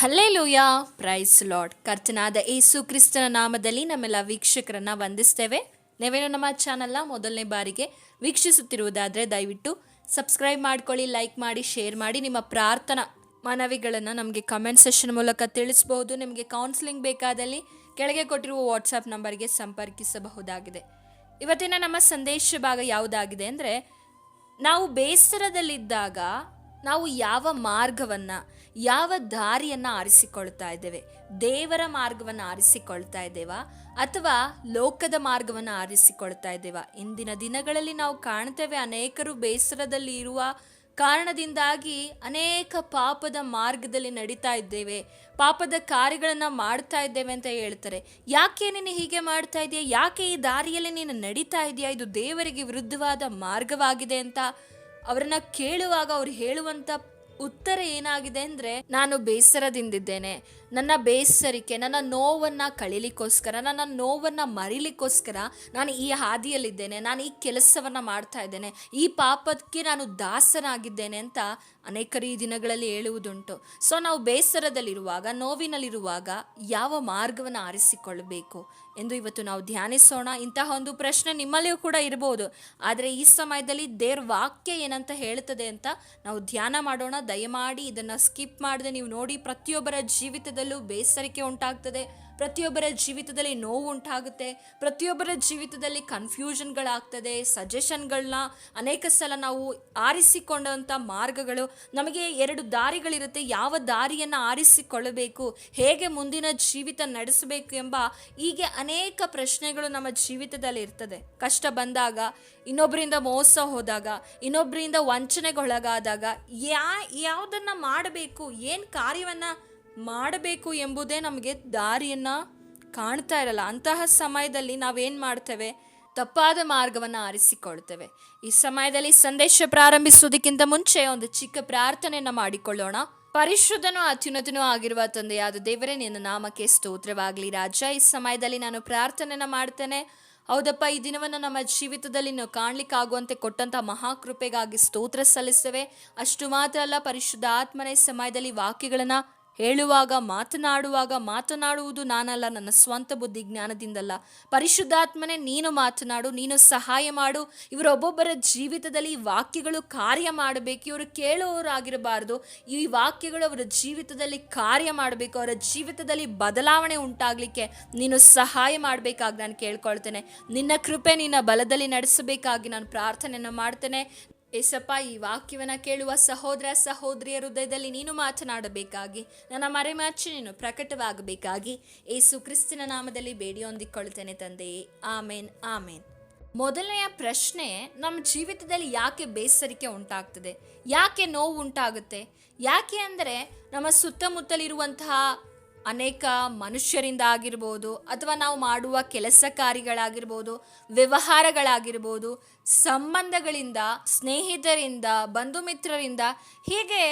Hallelujah. Price lord ಕರ್ತನಾದ ಏಸು ಕ್ರಿಸ್ತನ ನಾಮದಲ್ಲಿ ನಮ್ಮೆಲ್ಲ ವೀಕ್ಷಕರನ್ನ ವಂದಿಸ್ತೇವೆ. ನೀವೇನು ನಮ್ಮ ಚಾನಲ್ನ ಮೊದಲನೇ ಬಾರಿಗೆ ವೀಕ್ಷಿಸುತ್ತಿರುವುದಾದರೆ ದಯವಿಟ್ಟು ಸಬ್ಸ್ಕ್ರೈಬ್ ಮಾಡ್ಕೊಳ್ಳಿ ಲೈಕ್ ಮಾಡಿ ಶೇರ್ ಮಾಡಿ. ನಿಮ್ಮ ಪ್ರಾರ್ಥನಾ ಮನವಿಗಳನ್ನು ನಮಗೆ ಕಮೆಂಟ್ ಸೆಷನ್ ಮೂಲಕ ತಿಳಿಸಬಹುದು ನಿಮಗೆ ಕೌನ್ಸಿಲಿಂಗ್ ಬೇಕಾದಲ್ಲಿ ಕೆಳಗೆ ಕೊಟ್ಟಿರುವ ವಾಟ್ಸಪ್ ನಂಬರ್ಗೆ ಸಂಪರ್ಕಿಸಬಹುದಾಗಿದೆ. ಇವತ್ತಿನ ನಮ್ಮ ಸಂದೇಶ ಭಾಗ ಯಾವುದಾಗಿದೆ ಅಂದರೆ, ನಾವು ಬೇಸರದಲ್ಲಿದ್ದಾಗ ನಾವು ಯಾವ ಮಾರ್ಗವನ್ನ ಯಾವ ದಾರಿಯನ್ನ ಆರಿಸಿಕೊಳ್ತಾ ಇದ್ದೇವೆ? ದೇವರ ಮಾರ್ಗವನ್ನು ಆರಿಸಿಕೊಳ್ತಾ ಇದ್ದೇವಾ? ಅಥವಾ ಲೋಕದ ಮಾರ್ಗವನ್ನು ಆರಿಸಿಕೊಳ್ತಾ ಇದ್ದೇವಾ? ಇಂದಿನ ದಿನಗಳಲ್ಲಿ ನಾವು ಕಾಣ್ತೇವೆ ಅನೇಕರು ಬೇಸರದಲ್ಲಿ ಇರುವ ಕಾರಣದಿಂದಾಗಿ ಅನೇಕ ಪಾಪದ ಮಾರ್ಗದಲ್ಲಿ ನಡೀತಾ ಇದ್ದೇವೆ. ಪಾಪದ ಕಾರ್ಯಗಳನ್ನು ಮಾಡ್ತಾ ಇದ್ದೇವೆ ಅಂತ ಹೇಳ್ತಾರೆ. ಯಾಕೆ ನೀನು ಹೀಗೆ ಮಾಡ್ತಾ ಇದೆಯಾ? ಯಾಕೆ ಈ ದಾರಿಯಲ್ಲಿ ನೀನು ನಡೀತಾ ಇದೆಯಾ? ಇದು ದೇವರಿಗೆ ವಿರುದ್ಧವಾದ ಮಾರ್ಗವಾಗಿದೆ ಅಂತ ಅವರನ್ನ ಕೇಳುವಾಗ ಅವ್ರು ಹೇಳುವಂತ ಉತ್ತರ ಏನಾಗಿದೆ ಅಂದ್ರೆ ನಾನು ಬೇಸರದಿಂದಿದ್ದೇನೆ. ನನ್ನ ಬೇಸರಿಕೆ, ನನ್ನ ನೋವನ್ನು ಕಳೀಲಿಕ್ಕೋಸ್ಕರ, ನನ್ನ ನೋವನ್ನು ಮರಿಲಿಕ್ಕೋಸ್ಕರ ನಾನು ಈ ಹಾದಿಯಲ್ಲಿದ್ದೇನೆ, ನಾನು ಈ ಕೆಲಸವನ್ನು ಮಾಡ್ತಾ ಇದ್ದೇನೆ, ಈ ಪಾಪಕ್ಕೆ ನಾನು ದಾಸನಾಗಿದ್ದೇನೆ ಅಂತ ಅನೇಕರು ಈ ದಿನಗಳಲ್ಲಿ ಹೇಳುವುದುಂಟು. ಸೊ ನಾವು ಬೇಸರದಲ್ಲಿರುವಾಗ, ನೋವಿನಲ್ಲಿರುವಾಗ ಯಾವ ಮಾರ್ಗವನ್ನು ಆರಿಸಿಕೊಳ್ಳಬೇಕು ಎಂದು ಇವತ್ತು ನಾವು ಧ್ಯಾನಿಸೋಣ. ಇಂತಹ ಒಂದು ಪ್ರಶ್ನೆ ನಿಮ್ಮಲ್ಲಿಯೂ ಕೂಡ ಇರಬಹುದು ಆದರೆ ಈ ಸಮಯದಲ್ಲಿ ದೇವ್ರ ವಾಕ್ಯ ಏನಂತ ಹೇಳ್ತದೆ ಅಂತ ನಾವು ಧ್ಯಾನ ಮಾಡೋಣ. ದಯಮಾಡಿ ಇದನ್ನು ಸ್ಕಿಪ್ ಮಾಡದೆ ನೀವು ನೋಡಿ ಪ್ರತಿಯೊಬ್ಬರ ಜೀವಿತದಲ್ಲೂ ಬೇಸರಿಕೆ ಉಂಟಾಗ್ತದೆ. ಪ್ರತಿಯೊಬ್ಬರ ಜೀವಿತದಲ್ಲಿ ನೋವು ಉಂಟಾಗುತ್ತೆ. ಪ್ರತಿಯೊಬ್ಬರ ಜೀವಿತದಲ್ಲಿ ಕನ್ಫ್ಯೂಷನ್ಗಳಾಗ್ತದೆ ಸಜೆಷನ್ಗಳನ್ನ ಅನೇಕ ಸಲ ನಾವು ಆರಿಸಿಕೊಂಡಂಥ ಮಾರ್ಗಗಳು. ನಮಗೆ ಎರಡು ದಾರಿಗಳಿರುತ್ತೆ. ಯಾವ ದಾರಿಯನ್ನು ಆರಿಸಿಕೊಳ್ಳಬೇಕು? ಹೇಗೆ ಮುಂದಿನ ಜೀವಿತ ನಡೆಸಬೇಕು ಎಂಬ ಹೀಗೆ ಅನೇಕ ಪ್ರಶ್ನೆಗಳು ನಮ್ಮ ಜೀವಿತದಲ್ಲಿ ಇರ್ತದೆ ಕಷ್ಟ ಬಂದಾಗ, ಇನ್ನೊಬ್ಬರಿಂದ ಮೋಸ ಹೋದಾಗ, ಇನ್ನೊಬ್ಬರಿಂದ ವಂಚನೆಗೊಳಗಾದಾಗ ಯಾ, ಯಾವುದನ್ನು ಮಾಡಬೇಕು? ಏನು ಕಾರ್ಯವನ್ನು ಮಾಡಬೇಕು ಎಂಬುದೇ ನಮಗೆ ದಾರಿಯನ್ನ ಕಾಣ್ತಾ ಇರಲ್ಲ. ಅಂತಹ ಸಮಯದಲ್ಲಿ ನಾವೇನು ಮಾಡ್ತೇವೆ? ತಪ್ಪಾದ ಮಾರ್ಗವನ್ನು ಆರಿಸಿಕೊಳ್ತೇವೆ. ಈ ಸಮಯದಲ್ಲಿ ಸಂದೇಶ ಪ್ರಾರಂಭಿಸುವುದಕ್ಕಿಂತ ಮುಂಚೆ ಒಂದು ಚಿಕ್ಕ ಪ್ರಾರ್ಥನೆಯನ್ನ ಮಾಡಿಕೊಳ್ಳೋಣ. ಪರಿಶುದ್ಧನೂ ಅತ್ಯುನ್ನತನೂ ಆಗಿರುವ ತಂದೆಯಾದ ದೇವರೇ, ನಿನ್ನ ನಾಮಕ್ಕೆ ಸ್ತೋತ್ರವಾಗಲಿ. ರಾಜ, ಈ ಸಮಯದಲ್ಲಿ ನಾನು ಪ್ರಾರ್ಥನೆಯನ್ನ ಮಾಡ್ತೇನೆ. ಹೌದಪ್ಪ, ಈ ದಿನವನ್ನು ನಮ್ಮ ಜೀವಿತದಲ್ಲಿ ನಾವು ಕಾಣಲಿಕ್ಕಾಗುವಂತೆ ಕೊಟ್ಟಂಥ ಮಹಾಕೃಪೆಗಾಗಿ ಸ್ತೋತ್ರ ಸಲ್ಲಿಸ್ತೇವೆ ಅಷ್ಟು ಮಾತ್ರ ಅಲ್ಲ ಪರಿಶುದ್ಧ ಆತ್ಮನೇ ಸಮಯದಲ್ಲಿ ವಾಕ್ಯಗಳನ್ನ ಹೇಳುವಾಗ, ಮಾತನಾಡುವಾಗ ಮಾತನಾಡುವುದು ನಾನಲ್ಲ, ನನ್ನ ಸ್ವಂತ ಬುದ್ಧಿ ಜ್ಞಾನದಿಂದಲ್ಲ. ಪರಿಶುದ್ಧಾತ್ಮನೇ, ನೀನು ಮಾತನಾಡು, ನೀನು ಸಹಾಯ ಮಾಡು. ಇವರೊಬ್ಬೊಬ್ಬರ ಜೀವಿತದಲ್ಲಿ ವಾಕ್ಯಗಳು ಕಾರ್ಯ ಮಾಡಬೇಕು. ಇವರು ಕೇಳುವವರಾಗಿರಬಾರ್ದು ಈ ವಾಕ್ಯಗಳು ಅವರ ಜೀವಿತದಲ್ಲಿ ಕಾರ್ಯ ಮಾಡಬೇಕು. ಅವರ ಜೀವಿತದಲ್ಲಿ ಬದಲಾವಣೆ ಉಂಟಾಗಲಿಕ್ಕೆ ನೀನು ಸಹಾಯ ಮಾಡಬೇಕಾಗಿ ನಾನು ಕೇಳ್ಕೊಳ್ತೇನೆ. ನಿನ್ನ ಕೃಪೆ ನಿನ್ನ ಬಲದಲ್ಲಿ ನಡೆಸಬೇಕಾಗಿ ನಾನು ಪ್ರಾರ್ಥನೆಯನ್ನು ಮಾಡ್ತೇನೆ. ಏಸಪ್ಪ ಈ ವಾಕ್ಯವನ್ನು ಕೇಳುವ ಸಹೋದರ ಸಹೋದರಿಯ ಹೃದಯದಲ್ಲಿ ನೀನು ಮಾತನಾಡಬೇಕಾಗಿ, ನನ್ನ ಮರೆಮಾಚಿ ನೀನು ಪ್ರಕಟವಾಗಬೇಕಾಗಿ, ಏಸು ಕ್ರಿಸ್ತಿನ ನಾಮದಲ್ಲಿ ಬೇಡಿ ಹೊಂದಿಕೊಳ್ಳುತ್ತೇನೆ ತಂದೆಯೇ ಆಮೇನ್ ಆಮೇನ್. ಮೊದಲನೆಯ ಪ್ರಶ್ನೆ, ನಮ್ಮ ಜೀವಿತದಲ್ಲಿ ಯಾಕೆ ಬೇಸರಿಕೆ ಉಂಟಾಗ್ತದೆ? ಯಾಕೆ ನೋವು ಉಂಟಾಗುತ್ತೆ? ಯಾಕೆ ಅಂದರೆ, ನಮ್ಮ ಸುತ್ತಮುತ್ತಲಿರುವಂತಹ ಅನೇಕ ಮನುಷ್ಯರಿಂದ ಆಗಿರ್ಬೋದು ಅಥವಾ ನಾವು ಮಾಡುವ ಕೆಲಸ ಕಾರ್ಯಗಳಾಗಿರ್ಬೋದು ವ್ಯವಹಾರಗಳಾಗಿರ್ಬೋದು, ಸಂಬಂಧಗಳಿಂದ, ಸ್ನೇಹಿತರಿಂದ ಬಂಧು ಮಿತ್ರರಿಂದ ಹೀಗೆ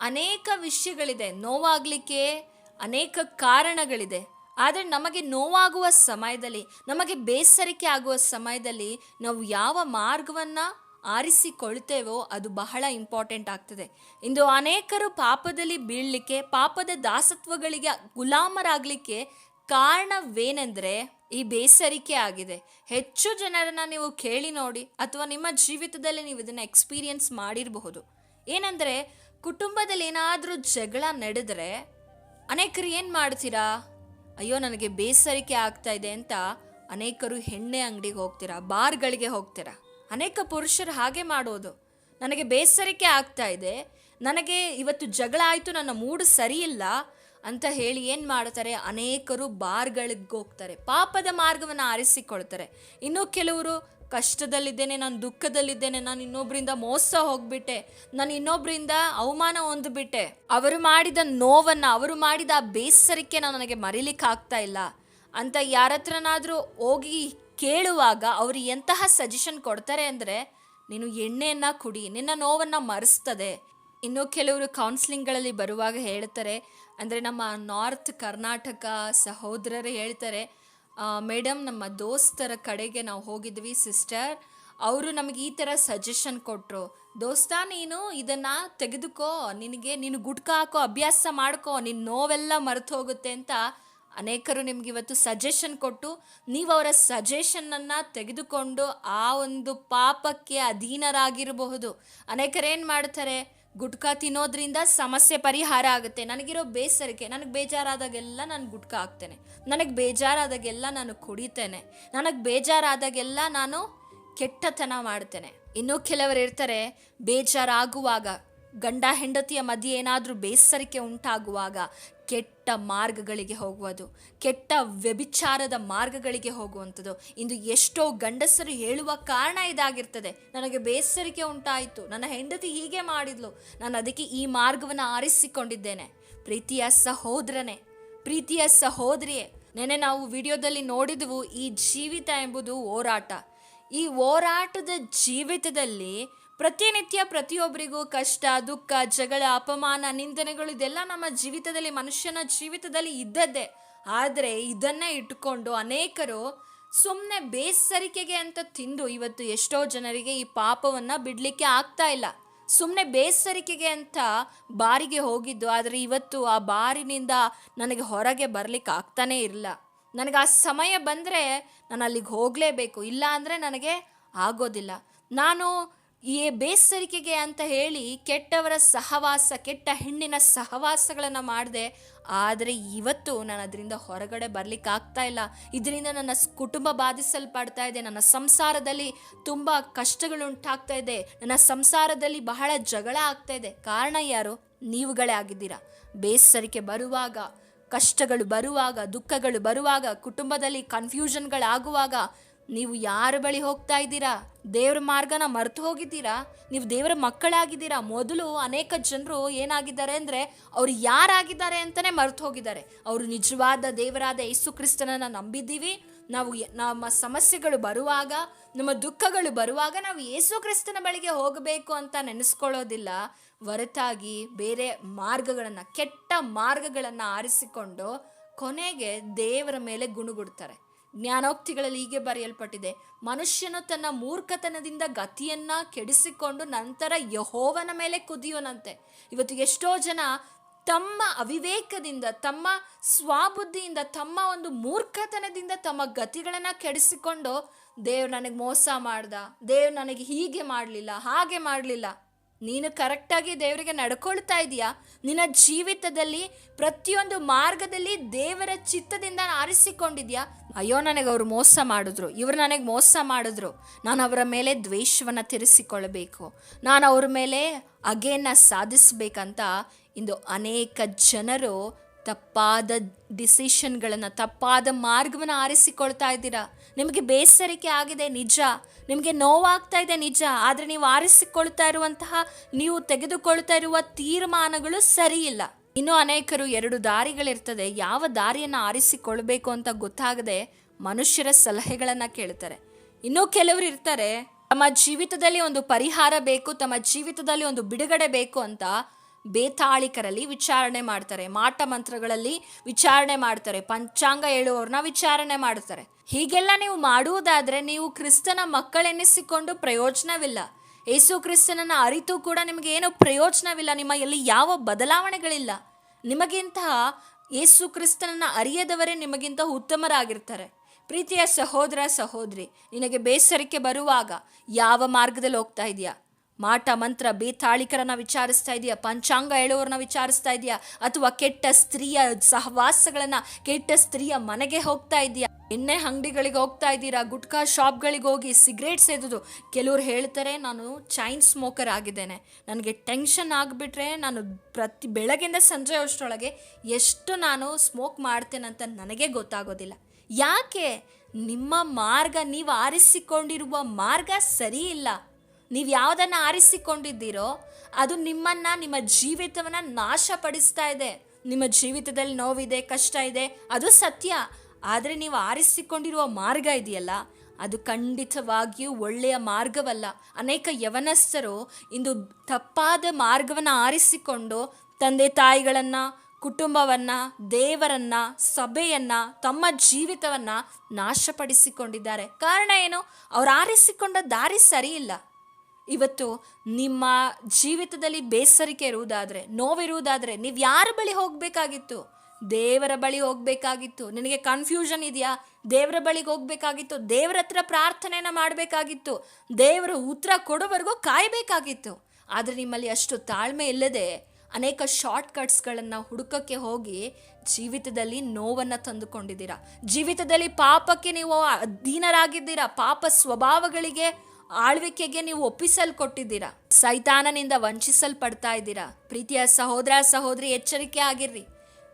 ಅನೇಕ ವಿಷಯಗಳಿದೆ. ನೋವಾಗಲಿಕ್ಕೆ ಅನೇಕ ಕಾರಣಗಳಿದೆ. ಆದರೆ ನಮಗೆ ನೋವಾಗುವ ಸಮಯದಲ್ಲಿ, ನಮಗೆ ಬೇಸರಿಕೆ ಆಗುವ ಸಮಯದಲ್ಲಿ ನಾವು ಯಾವ ಮಾರ್ಗವನ್ನು ಆರಿಸಿಕೊಳ್ತೇವೋ ಅದು ಬಹಳ ಇಂಪಾರ್ಟೆಂಟ್ ಆಗ್ತದೆ. ಇಂದು ಅನೇಕರು ಪಾಪದಲ್ಲಿ ಬೀಳಲಿಕ್ಕೆ, ಪಾಪದ ದಾಸತ್ವಗಳಿಗೆ ಗುಲಾಮರಾಗಲಿಕ್ಕೆ ಕಾರಣವೇನೆಂದರೆ ಈ ಬೇಸರಿಕೆ ಆಗಿದೆ. ಹೆಚ್ಚು ಜನರನ್ನು ನೀವು ಕೇಳಿ ನೋಡಿ ಅಥವಾ ನಿಮ್ಮ ಜೀವಿತದಲ್ಲಿ ನೀವು ಇದನ್ನು ಎಕ್ಸ್ಪೀರಿಯನ್ಸ್ ಮಾಡಿರಬಹುದು. ಏನಂದರೆ, ಕುಟುಂಬದಲ್ಲಿ ಏನಾದರೂ ಜಗಳ ನಡೆದರೆ ಅನೇಕರು ಏನು ಮಾಡ್ತೀರಾ? ಅಯ್ಯೋ, ನನಗೆ ಬೇಸರಿಕೆ ಆಗ್ತಾ ಇದೆ ಅಂತ ಅನೇಕರು ಎಣ್ಣೆ ಅಂಗಡಿಗೆ ಹೋಗ್ತೀರಾ, ಬಾರ್ಗಳಿಗೆ ಹೋಗ್ತೀರಾ? ಅನೇಕ ಪುರುಷರು ಹಾಗೆ ಮಾಡೋದು. ನನಗೆ ಬೇಸರಿಕೆ ಆಗ್ತಾ ಇದೆ. ನನಗೆ ಇವತ್ತು ಜಗಳ ಆಯಿತು, ನನ್ನ ಮೂಡ್ ಸರಿಯಿಲ್ಲ ಅಂತ ಹೇಳಿ ಏನು ಮಾಡ್ತಾರೆ? ಅನೇಕರು ಬಾರ್ಗಳಿಗೆ ಹೋಗ್ತಾರೆ. ಪಾಪದ ಮಾರ್ಗವನ್ನು ಆರಿಸಿಕೊಳ್ತಾರೆ. ಇನ್ನು ಕೆಲವರು ಕಷ್ಟದಲ್ಲಿದ್ದೇನೆ, ನಾನು ದುಃಖದಲ್ಲಿದ್ದೇನೆ, ನಾನು ಇನ್ನೊಬ್ಬರಿಂದ ಮೋಸ ಹೋಗ್ಬಿಟ್ಟೆ, ನಾನು ಇನ್ನೊಬ್ಬರಿಂದ ಅವಮಾನ ಹೊಂದ್ಬಿಟ್ಟೆ. ಅವರು ಮಾಡಿದ ನೋವನ್ನು, ಅವರು ಮಾಡಿದ ಆ ನಾನು ನನಗೆ ಮರಿಲಿಕ್ಕೆ ಆಗ್ತಾ ಇಲ್ಲ. ಅಂತ ಯಾರತ್ರನಾದರೂ ಹೋಗಿ ಕೇಳುವಾಗ ಅವರು ಎಂತಹ ಸಜೆಷನ್ ಕೊಡ್ತಾರೆ ಅಂದರೆ, ನೀನು ಎಣ್ಣೆಯನ್ನ ಕುಡಿ, ನಿನ್ನ ನೋವನ್ನ ಮರೆಸ್ತದೆ. ಇನ್ನು ಕೆಲವರು ಕೌನ್ಸಿಲಿಂಗ್ಗಳಲ್ಲಿ ಬರುವಾಗ ಹೇಳ್ತಾರೆ, ಅಂದರೆ ನಮ್ಮ ನಾರ್ತ್ ಕರ್ನಾಟಕ ಸಹೋದರರು ಹೇಳ್ತಾರೆ ಮೇಡಮ್ ನಮ್ಮ ದೋಸ್ತರ ಕಡೆಗೆ ನಾವು ಹೋಗಿದ್ವಿ ಸಿಸ್ಟರ್ ಅವರು ನಮಗೆ ಈ ಥರ ಸಜೆಷನ್ ಕೊಟ್ಟರು ದೋಸ್ತ, ನೀನು ಇದನ್ನು ತೆಗೆದುಕೋ, ನಿನಗೆ, ನೀನು ಗುಟ್ಕ ಹಾಕೋ, ಅಭ್ಯಾಸ ಮಾಡ್ಕೋ ನಿನ್ನ ನೋವೆಲ್ಲ ಮರೆತು ಹೋಗುತ್ತೆ ಅಂತ ಅನೇಕರು ನಿಮ್ಗೆ ಇವತ್ತು ಸಜೆಷನ್ ಕೊಟ್ಟು ನೀವು ಅವರ ಸಜೆಷನನ್ನು ತೆಗೆದುಕೊಂಡು ಆ ಒಂದು ಪಾಪಕ್ಕೆ ಅಧೀನರಾಗಿರಬಹುದು. ಏನು ಮಾಡ್ತಾರೆ? ಗುಟ್ಕಾ ತಿನ್ನೋದ್ರಿಂದ ಸಮಸ್ಯೆ ಪರಿಹಾರ ಆಗುತ್ತೆ. ನನಗಿರೋ ಬೇಸರಿಕೆ, ನನಗೆ ಬೇಜಾರಾದಾಗೆಲ್ಲ ನಾನು ಗುಟ್ಕಾ ಹಾಕ್ತೇನೆ. ನನಗೆ ಬೇಜಾರಾದಾಗೆಲ್ಲ ನಾನು ಕುಡಿತೇನೆ. ನನಗೆ ಬೇಜಾರಾದಾಗೆಲ್ಲ ನಾನು ಕೆಟ್ಟತನ ಮಾಡ್ತೇನೆ. ಇನ್ನೂ ಕೆಲವರು ಇರ್ತಾರೆ, ಬೇಜಾರಾಗುವಾಗ ಗಂಡ ಹೆಂಡತಿಯ ಮಧ್ಯೆ ಏನಾದರೂ ಬೇಸರಿಕೆ ಉಂಟಾಗುವಾಗ ಕೆಟ್ಟ ಮಾರ್ಗಗಳಿಗೆ ಹೋಗುವುದು, ಕೆಟ್ಟ ವ್ಯಭಿಚಾರದ ಮಾರ್ಗಗಳಿಗೆ ಹೋಗುವಂಥದ್ದು. ಇಂದು ಎಷ್ಟೋ ಗಂಡಸರು ಹೇಳುವ ಕಾರಣ ಇದಾಗಿರ್ತದೆ. ನನಗೆ ಬೇಸರಿಕೆ ಉಂಟಾಯಿತು. ನನ್ನ ಹೆಂಡತಿ ಹೀಗೆ ಮಾಡಿದ್ಲು. ನಾನು ಅದಕ್ಕೆ ಈ ಮಾರ್ಗವನ್ನು ಆರಿಸಿಕೊಂಡಿದ್ದೇನೆ. ಪ್ರೀತಿಯ ಸಹೋದರನೇ, ಪ್ರೀತಿಯ ಸಹೋದರಿಯೇ ನೆನೆ ನಾವು ವಿಡಿಯೋದಲ್ಲಿ ನೋಡಿದವು ಈ ಜೀವಿತ ಎಂಬುದು ಹೋರಾಟ. ಈ ಹೋರಾಟದ ಜೀವಿತದಲ್ಲಿ ಪ್ರತಿನಿತ್ಯ ಪ್ರತಿಯೊಬ್ಬರಿಗೂ ಕಷ್ಟ, ದುಃಖ, ಜಗಳ, ಅಪಮಾನ, ನಿಂದನೆಗಳು ಇದೆಲ್ಲ ನಮ್ಮ ಜೀವಿತದಲ್ಲಿ, ಮನುಷ್ಯನ ಜೀವಿತದಲ್ಲಿ ಇದ್ದದ್ದೇ. ಆದರೆ ಇದನ್ನೇ ಇಟ್ಟುಕೊಂಡು ಅನೇಕರು ಸುಮ್ಮನೆ ಬೇಸರಿಕೆಗೆ ಅಂತ ತಿಂದು ಇವತ್ತು ಎಷ್ಟೋ ಜನರಿಗೆ ಈ ಪಾಪವನ್ನು ಬಿಡಲಿಕ್ಕೆ ಆಗ್ತಾ ಇಲ್ಲ. ಸುಮ್ಮನೆ ಬೇಸರಿಕೆಗೆ ಅಂತ ಬಾರಿಗೆ ಹೋಗಿದ್ದು, ಆದರೆ ಇವತ್ತು ಆ ಬಾರಿನಿಂದ ನನಗೆ ಹೊರಗೆ ಬರಲಿಕ್ಕೆ ಆಗ್ತಾನೇ ಇರಲ್ಲ ನನಗೆ ಆ ಸಮಯ ಬಂದರೆ ನಾನು ಅಲ್ಲಿಗೆ ಹೋಗಲೇಬೇಕು. ಇಲ್ಲ ಅಂದರೆ ನನಗೆ ಆಗೋದಿಲ್ಲ. ನಾನು ಈ ಬೇಸರಿಕೆಗೆ ಅಂತ ಹೇಳಿ ಕೆಟ್ಟವರ ಸಹವಾಸ, ಕೆಟ್ಟ ಹೆಣ್ಣಿನ ಸಹವಾಸಗಳನ್ನು ಮಾಡಿದೆ. ಆದರೆ ಇವತ್ತು ನಾನು ಅದರಿಂದ ಹೊರಗಡೆ ಬರಲಿಕ್ಕೆ ಆಗ್ತಾ ಇಲ್ಲ. ಇದರಿಂದ ನನ್ನ ಕುಟುಂಬ ಬಾಧಿಸಲ್ಪಡ್ತಾ ಇದೆ. ನನ್ನ ಸಂಸಾರದಲ್ಲಿ ತುಂಬ ಕಷ್ಟಗಳುಂಟಾಗ್ತಾ ಇದೆ. ನನ್ನ ಸಂಸಾರದಲ್ಲಿ ಬಹಳ ಜಗಳ ಆಗ್ತಾ ಇದೆ. ಕಾರಣ ಯಾರು? ನೀವುಗಳೇ ಆಗಿದ್ದೀರಾ. ಬೇಸರಿಕೆ ಬರುವಾಗ, ಕಷ್ಟಗಳು ಬರುವಾಗ, ದುಃಖಗಳು ಬರುವಾಗ, ಕುಟುಂಬದಲ್ಲಿ ಕನ್ಫ್ಯೂಷನ್ಗಳಾಗುವಾಗ ನೀವು ಯಾರ ಬಳಿ ಹೋಗ್ತಾ ಇದ್ದೀರಾ? ದೇವ್ರ ಮಾರ್ಗನ ಮರ್ತು ಹೋಗಿದ್ದೀರಾ? ನೀವು ದೇವರ ಮಕ್ಕಳಾಗಿದ್ದೀರಾ? ಮೊದಲು ಅನೇಕ ಜನರು ಏನಾಗಿದ್ದಾರೆ ಅಂದರೆ ಅವರು ಯಾರಾಗಿದ್ದಾರೆ ಅಂತಲೇ ಮರ್ತು ಹೋಗಿದ್ದಾರೆ. ಅವರು ನಿಜವಾದ ದೇವರಾದ ಯೇಸು ಕ್ರಿಸ್ತನನ್ನು ನಂಬಿದ್ದೀವಿ. ನಾವು ನಮ್ಮ ಸಮಸ್ಯೆಗಳು ಬರುವಾಗ, ನಮ್ಮ ದುಃಖಗಳು ಬರುವಾಗ ನಾವು ಯೇಸು ಕ್ರಿಸ್ತನ ಬಳಿಗೆ ಹೋಗಬೇಕು ಅಂತ ನೆನೆಸ್ಕೊಳ್ಳೋದಿಲ್ಲ. ಹೊರತಾಗಿ ಬೇರೆ ಮಾರ್ಗಗಳನ್ನು, ಕೆಟ್ಟ ಮಾರ್ಗಗಳನ್ನು ಆರಿಸಿಕೊಂಡು ಕೊನೆಗೆ ದೇವರ ಮೇಲೆ ಗುಣಗುಡ್ತಾರೆ. ಜ್ಞಾನೋಕ್ತಿಗಳಲ್ಲಿ ಹೀಗೆ ಬರೆಯಲ್ಪಟ್ಟಿದೆ, ಮನುಷ್ಯನು ತನ್ನ ಮೂರ್ಖತನದಿಂದ ಗತಿಯನ್ನ ಕೆಡಿಸಿಕೊಂಡು ನಂತರ ಯಹೋವನ ಮೇಲೆ ಕುದಿಯೋನಂತೆ ಇವತ್ತು ಎಷ್ಟೋ ಜನ ತಮ್ಮ ಅವಿವೇಕದಿಂದ, ತಮ್ಮ ಸ್ವಾಬುದ್ಧಿಯಿಂದ, ತಮ್ಮ ಒಂದು ಮೂರ್ಖತನದಿಂದ ತಮ್ಮ ಗತಿಗಳನ್ನು ಕೆಡಿಸಿಕೊಂಡು ದೇವ್ ನನಗೆ ಮೋಸ ಮಾಡ್ದ ದೇವ್ ನನಗೆ ಹೀಗೆ ಮಾಡಲಿಲ್ಲ, ಹಾಗೆ ಮಾಡಲಿಲ್ಲ. ನೀನು ಕರೆಕ್ಟಾಗಿ ದೇವರಿಗೆ ನಡ್ಕೊಳ್ತಾ ಇದೀಯಾ? ನಿನ್ನ ಜೀವಿತದಲ್ಲಿ ಪ್ರತಿಯೊಂದು ಮಾರ್ಗದಲ್ಲಿ ದೇವರ ಚಿತ್ತದಿಂದ ಆರಿಸಿಕೊಂಡಿದ್ಯಾ? ಅಯ್ಯೋ, ನನಗೆ ಅವರು ಮೋಸ ಮಾಡಿದ್ರು. ಇವರು ನನಗೆ ಮೋಸ ಮಾಡಿದ್ರು. ನಾನು ಅವರ ಮೇಲೆ ದ್ವೇಷವನ್ನು ತಿರಿಸಿಕೊಳ್ಬೇಕು ನಾನು ಅವ್ರ ಮೇಲೆ ಅಗೇನ ಸಾಧಿಸ್ಬೇಕಂತ ಇಂದು ಅನೇಕ ಜನರು ತಪ್ಪಾದ ಡಿಸಿಷನ್ಗಳನ್ನು, ತಪ್ಪಾದ ಮಾರ್ಗವನ್ನು ಆರಿಸಿಕೊಳ್ತಾ ಇದ್ದೀರಾ? ನಿಮಗೆ ಬೇಸರಿಕೆ ಆಗಿದೆ, ನಿಜ. ನಿಮಗೆ ನೋವಾಗ್ತಾ ಇದೆ, ನಿಜ. ಆದರೆ ನೀವು ಆರಿಸಿಕೊಳ್ತಾ ಇರುವಂತಹ, ನೀವು ತೆಗೆದುಕೊಳ್ತಾ ಇರುವ ತೀರ್ಮಾನಗಳು ಸರಿಯಿಲ್ಲ. ಇನ್ನು ಅನೇಕರು ಎರಡು ದಾರಿಗಳಿರ್ತದೆ. ಯಾವ ದಾರಿಯನ್ನು ಆರಿಸಿಕೊಳ್ಬೇಕು ಅಂತ ಗೊತ್ತಾಗದೆ ಮನುಷ್ಯರ ಸಲಹೆಗಳನ್ನು ಕೇಳ್ತಾರೆ. ಇನ್ನೂ ಕೆಲವರು ಇರ್ತಾರೆ, ತಮ್ಮ ಜೀವಿತದಲ್ಲಿ ಒಂದು ಪರಿಹಾರ ಬೇಕು, ತಮ್ಮ ಜೀವಿತದಲ್ಲಿ ಒಂದು ಬಿಡುಗಡೆ ಬೇಕು ಅಂತ ಬೇತಾಳಿಕರಲ್ಲಿ ವಿಚಾರಣೆ ಮಾಡ್ತಾರೆ. ಮಾಟ ಮಂತ್ರಗಳಲ್ಲಿ ವಿಚಾರಣೆ ಮಾಡ್ತಾರೆ. ಪಂಚಾಂಗ ಹೇಳುವವ್ರನ್ನ ವಿಚಾರಣೆ ಮಾಡ್ತಾರೆ. ಹೀಗೆಲ್ಲ ನೀವು ಮಾಡುವುದಾದ್ರೆ ನೀವು ಕ್ರಿಸ್ತನ ಮಕ್ಕಳೆನಿಸಿಕೊಂಡು ಪ್ರಯೋಜನವಿಲ್ಲ. ಯೇಸು ಕ್ರಿಸ್ತನನ್ನು ಅರಿತು ಕೂಡ ನಿಮಗೆ ಏನು ಪ್ರಯೋಜನವಿಲ್ಲ. ನಿಮ್ಮ ಎಲ್ಲಿ ಯಾವ ಬದಲಾವಣೆಗಳಿಲ್ಲ. ನಿಮಗಿಂತಹ ಯೇಸು ಕ್ರಿಸ್ತನನ್ನು ಅರಿಯದವರೇ ನಿಮಗಿಂತ ಉತ್ತಮರಾಗಿರ್ತಾರೆ. ಪ್ರೀತಿಯ ಸಹೋದರ ಸಹೋದರಿ, ನಿನಗೆ ಬೇಸರಿಕೆ ಬರುವಾಗ ಯಾವ ಮಾರ್ಗದಲ್ಲಿ ಹೋಗ್ತಾ ಇದೆಯಾ? ಮಾಟ, ಮಂತ್ರ, ಬೇತಾಳಿಕರನ್ನ ವಿಚಾರಿಸ್ತಾ ಇದೆಯಾ? ಪಂಚಾಂಗ ಹೇಳುವವ್ರನ್ನ ವಿಚಾರಿಸ್ತಾ ಇದೆಯಾ? ಅಥವಾ ಕೆಟ್ಟ ಸ್ತ್ರೀಯ ಸಹವಾಸಗಳನ್ನ, ಕೆಟ್ಟ ಸ್ತ್ರೀಯ ಮನೆಗೆ ಹೋಗ್ತಾ ಇದೆಯಾ? ಎಣ್ಣೆ ಅಂಗಡಿಗಳಿಗೆ ಹೋಗ್ತಾ ಇದ್ದೀರಾ? ಗುಟ್ಕಾ ಶಾಪ್ಗಳಿಗೆ ಹೋಗಿ ಸಿಗರೇಟ್ ಸೇದೋದು? ಕೆಲವ್ರು ಹೇಳ್ತಾರೆ, ನಾನು ಚೈನ್ ಸ್ಮೋಕರ್ ಆಗಿದ್ದೇನೆ. ನನಗೆ ಟೆನ್ಷನ್ ಆಗಿಬಿಟ್ರೆ ನಾನು ಪ್ರತಿ ಬೆಳಗ್ಗೆಯಿಂದ ಸಂಜೆ ಅಷ್ಟರೊಳಗೆ ಎಷ್ಟು ನಾನು ಸ್ಮೋಕ್ ಮಾಡ್ತೇನಂತ ನನಗೆ ಗೊತ್ತಾಗೋದಿಲ್ಲ. ಯಾಕೆ? ನಿಮ್ಮ ಮಾರ್ಗ, ನೀವು ಆರಿಸಿಕೊಂಡಿರುವ ಮಾರ್ಗ ಸರಿ ಇಲ್ಲ ನೀವು ಯಾವುದನ್ನು ಆರಿಸಿಕೊಂಡಿದ್ದೀರೋ ಅದು ನಿಮ್ಮನ್ನು, ನಿಮ್ಮ ಜೀವಿತವನ್ನು ನಾಶಪಡಿಸ್ತಾ ಇದೆ. ನಿಮ್ಮ ಜೀವಿತದಲ್ಲಿ ನೋವಿದೆ, ಕಷ್ಟ ಇದೆ, ಅದು ಸತ್ಯ. ಆದರೆ ನೀವು ಆರಿಸಿಕೊಂಡಿರುವ ಮಾರ್ಗ ಇದೆಯಲ್ಲ, ಅದು ಖಂಡಿತವಾಗಿಯೂ ಒಳ್ಳೆಯ ಮಾರ್ಗವಲ್ಲ. ಅನೇಕ ಯವನಸ್ಥರು ಇಂದು ತಪ್ಪಾದ ಮಾರ್ಗವನ್ನು ಆರಿಸಿಕೊಂಡು ತಂದೆ ತಾಯಿಗಳನ್ನು, ಕುಟುಂಬವನ್ನು, ದೇವರನ್ನ, ಸಭೆಯನ್ನು, ತಮ್ಮ ಜೀವಿತವನ್ನು ನಾಶಪಡಿಸಿಕೊಂಡಿದ್ದಾರೆ. ಕಾರಣ ಏನು? ಅವ್ರು ಆರಿಸಿಕೊಂಡ ದಾರಿ ಸರಿ ಇಲ್ಲ ಇವತ್ತು ನಿಮ್ಮ ಜೀವಿತದಲ್ಲಿ ಬೇಸರಿಕೆ ಇರುವುದಾದರೆ, ನೋವಿರುವುದಾದರೆ ನೀವು ಯಾರ ಬಳಿ ಹೋಗಬೇಕಾಗಿತ್ತು? ದೇವರ ಬಳಿ ಹೋಗಬೇಕಾಗಿತ್ತು. ನಿನಗೆ ಕನ್ಫ್ಯೂಷನ್ ಇದೆಯಾ? ದೇವರ ಬಳಿಗೆ ಹೋಗಬೇಕಾಗಿತ್ತು. ದೇವರ ಹತ್ರ ಪ್ರಾರ್ಥನೆಯನ್ನು ಮಾಡಬೇಕಾಗಿತ್ತು. ದೇವರ ಉತ್ತರ ಕೊಡೋವರೆಗೂ ಕಾಯಬೇಕಾಗಿತ್ತು. ಆದರೆ ನಿಮ್ಮಲ್ಲಿ ಅಷ್ಟು ತಾಳ್ಮೆ ಇಲ್ಲದೆ ಅನೇಕ ಶಾರ್ಟ್ ಕಟ್ಸ್ಗಳನ್ನು ಹುಡುಕಕ್ಕೆ ಹೋಗಿ ಜೀವಿತದಲ್ಲಿ ನೋವನ್ನು ತಂದುಕೊಂಡಿದ್ದೀರಾ? ಜೀವಿತದಲ್ಲಿ ಪಾಪಕ್ಕೆ ನೀವು ಅಧೀನರಾಗಿದ್ದೀರಾ? ಪಾಪ ಸ್ವಭಾವಗಳಿಗೆ ಆಳ್ವಿಕೆಗೆ ನೀವು ಒಪ್ಪಿಸಲ್ಕೊಟ್ಟಿದ್ದೀರಾ? ಸೈತಾನನಿಂದ ವಂಚಿಸಲ್ಪಡ್ತಾ ಇದ್ದೀರಾ? ಪ್ರೀತಿಯ ಸಹೋದರ ಸಹೋದರಿ, ಎಚ್ಚರಿಕೆ ಆಗಿರ್ರಿ.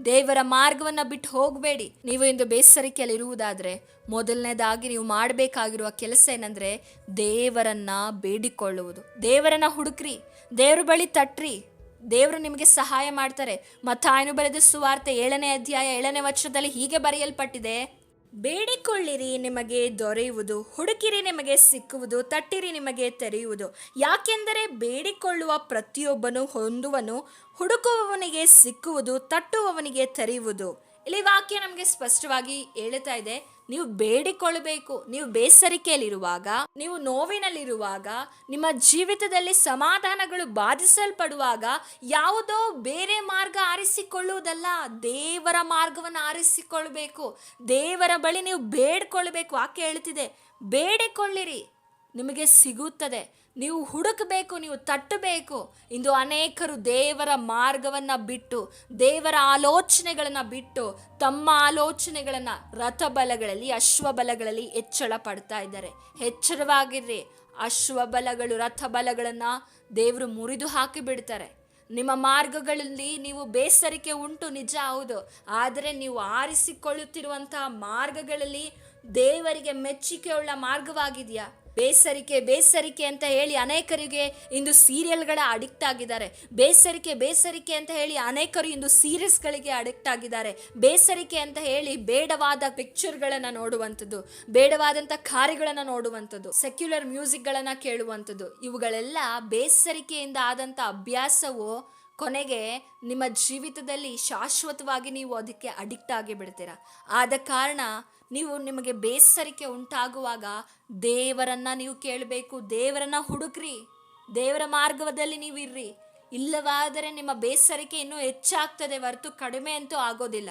ದೇವರ ಮಾರ್ಗವನ್ನ ಬಿಟ್ಟು ಹೋಗಬೇಡಿ. ನೀವು ಇಂದು ಬೇಸರಿಕೆಯಲ್ಲಿ ಇರುವುದಾದ್ರೆ, ಮೊದಲನೇದಾಗಿ ನೀವು ಮಾಡಬೇಕಾಗಿರುವ ಕೆಲಸ ಏನಂದ್ರೆ, ದೇವರನ್ನ ಬೇಡಿಕೊಳ್ಳುವುದು. ದೇವರನ್ನ ಹುಡುಕ್ರಿ. ದೇವ್ರ ಬಳಿ ತಟ್ರಿ. ದೇವರು ನಿಮಗೆ ಸಹಾಯ ಮಾಡ್ತಾರೆ. ಮತ್ತಾಯನು ಬರೆದ ಸುವಾರ್ತೆ ಏಳನೇ ಅಧ್ಯಾಯ ಏಳನೇ ವರ್ಷದಲ್ಲಿ ಹೀಗೆ ಬರೆಯಲ್ಪಟ್ಟಿದೆ ಬೇಡಿಕೊಳ್ಳಿರಿ, ನಿಮಗೆ ದೊರೆಯುವುದು. ಹುಡುಕಿರಿ, ನಿಮಗೆ ಸಿಕ್ಕುವುದು. ತಟ್ಟಿರಿ, ನಿಮಗೆ ತೆರೆಯುವುದು. ಯಾಕೆಂದರೆ ಬೇಡಿಕೊಳ್ಳುವ ಪ್ರತಿಯೊಬ್ಬನು ಹೊಂದುವನು, ಹುಡುಕುವವನಿಗೆ ಸಿಕ್ಕುವುದು, ತಟ್ಟುವವನಿಗೆ ತೆರೆಯುವುದು. ಇಲ್ಲಿ ವಾಕ್ಯ ನಮಗೆ ಸ್ಪಷ್ಟವಾಗಿ ಹೇಳ್ತಾ ಇದೆ. ನೀವು ಬೇಡಿಕೊಳ್ಳಬೇಕು, ನೀವು ಬೇಸರಿಕೆಯಲ್ಲಿರುವಾಗ, ನೀವು ನೋವಿನಲ್ಲಿರುವಾಗ, ನಿಮ್ಮ ಜೀವಿತದಲ್ಲಿ ಸಮಾಧಾನಗಳು ಬಾಧಿಸಲ್ಪಡುವಾಗ ಯಾವುದೋ ಬೇರೆ ಮಾರ್ಗ ಆರಿಸಿಕೊಳ್ಳುವುದಲ್ಲ. ದೇವರ ಮಾರ್ಗವನ್ನು ಆರಿಸಿಕೊಳ್ಬೇಕು ದೇವರ ಬಳಿ ನೀವು ಬೇಡ್ಕೊಳ್ಬೇಕು. ಆಕೆ ಹೇಳ್ತಿದೆ ಬೇಡಿಕೊಳ್ಳಿರಿ. ನಿಮಗೆ ಸಿಗುತ್ತದೆ. ನೀವು ಹುಡುಕಬೇಕು, ನೀವು ತಟ್ಟಬೇಕು. ಇಂದು ಅನೇಕರು ದೇವರ ಮಾರ್ಗವನ್ನು ಬಿಟ್ಟು, ದೇವರ ಆಲೋಚನೆಗಳನ್ನು ಬಿಟ್ಟು, ತಮ್ಮ ಆಲೋಚನೆಗಳನ್ನು ರಥಬಲಗಳಲ್ಲಿ, ಅಶ್ವಬಲಗಳಲ್ಲಿ ಹೆಚ್ಚಳ ಪಡ್ತಾ ಇದ್ದಾರೆ. ಎಚ್ಚರವಾಗಿರ್ರಿ. ಅಶ್ವಬಲಗಳು, ರಥಬಲಗಳನ್ನು ದೇವರು ಮುರಿದು ಹಾಕಿ ಬಿಡ್ತಾರೆ ನಿಮ್ಮ ಮಾರ್ಗಗಳಲ್ಲಿ ನೀವು ಬೇಸರಿಕೆ ಉಂಟು, ನಿಜ ಹೌದು. ಆದರೆ ನೀವು ಆರಿಸಿಕೊಳ್ಳುತ್ತಿರುವಂತಹ ಮಾರ್ಗಗಳಲ್ಲಿ ದೇವರಿಗೆ ಮೆಚ್ಚುಗೆಯುಳ್ಳ ಮಾರ್ಗವಾಗಿದೆಯಾ? ಬೇಸರಿಕೆ ಬೇಸರಿಕೆ ಅಂತ ಹೇಳಿ ಅನೇಕರಿಗೆ ಇಂದು ಸೀರಿಯಲ್ಗಳ ಅಡಿಕ್ಟ್ ಆಗಿದ್ದಾರೆ. ಬೇಸರಿಕೆ ಬೇಸರಿಕೆ ಅಂತ ಹೇಳಿ ಅನೇಕರು ಇಂದು ಸೀರೀಸ್ಗಳಿಗೆ ಅಡಿಕ್ಟ್ ಆಗಿದ್ದಾರೆ. ಬೇಸರಿಕೆ ಅಂತ ಹೇಳಿ ಬೇಡವಾದ ಪಿಕ್ಚರ್ಗಳನ್ನು ನೋಡುವಂಥದ್ದು, ಬೇಡವಾದಂಥ ಕಾರ್ಯಗಳನ್ನು ನೋಡುವಂಥದ್ದು ಸೆಕ್ಯುಲರ್ ಮ್ಯೂಸಿಕ್ಗಳನ್ನು ಕೇಳುವಂಥದ್ದು, ಇವುಗಳೆಲ್ಲ ಬೇಸರಿಕೆಯಿಂದ ಆದಂಥ ಅಭ್ಯಾಸವು ಕೊನೆಗೆ ನಿಮ್ಮ ಜೀವಿತದಲ್ಲಿ ಶಾಶ್ವತವಾಗಿ ನೀವು ಅದಕ್ಕೆ ಅಡಿಕ್ಟ್ ಆಗಿ ಬಿಡ್ತೀರಾ ಆದ ಕಾರಣ ನೀವು ನಿಮಗೆ ಬೇಸರಿಕೆ ಉಂಟಾಗುವಾಗ ದೇವರನ್ನ ನೀವು ಕೇಳಬೇಕು, ದೇವರನ್ನ ಹುಡುಕ್ರಿ, ದೇವರ ಮಾರ್ಗದಲ್ಲಿ ನೀವು ಇರ್ರಿ. ಇಲ್ಲವಾದರೆ ನಿಮ್ಮ ಬೇಸರಿಕೆ ಇನ್ನೂ ಹೆಚ್ಚಾಗ್ತದೆ ಹೊರತು ಕಡಿಮೆ ಅಂತೂ ಆಗೋದಿಲ್ಲ.